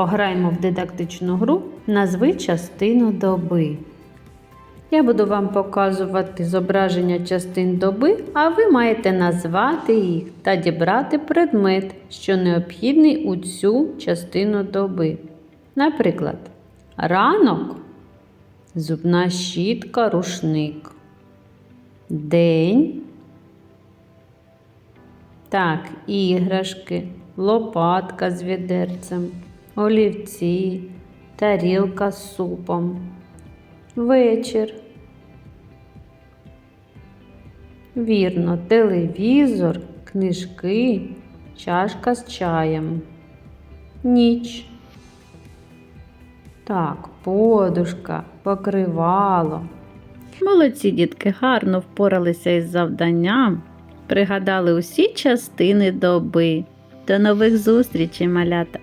Пограємо в дидактичну гру Назви частину доби. Я буду вам показувати зображення частин доби, а ви маєте назвати їх та дібрати предмет, що необхідний у цю частину доби. Наприклад, ранок, зубна щітка, рушник. День. Так, іграшки, лопатка з відерцем, олівці, тарілка з супом. Вечір. Вірно, телевізор, книжки, чашка з чаєм. Ніч. Так, подушка, покривало. Молодці дітки гарно впоралися із завданням, пригадали усі частини доби. До нових зустрічей, малята!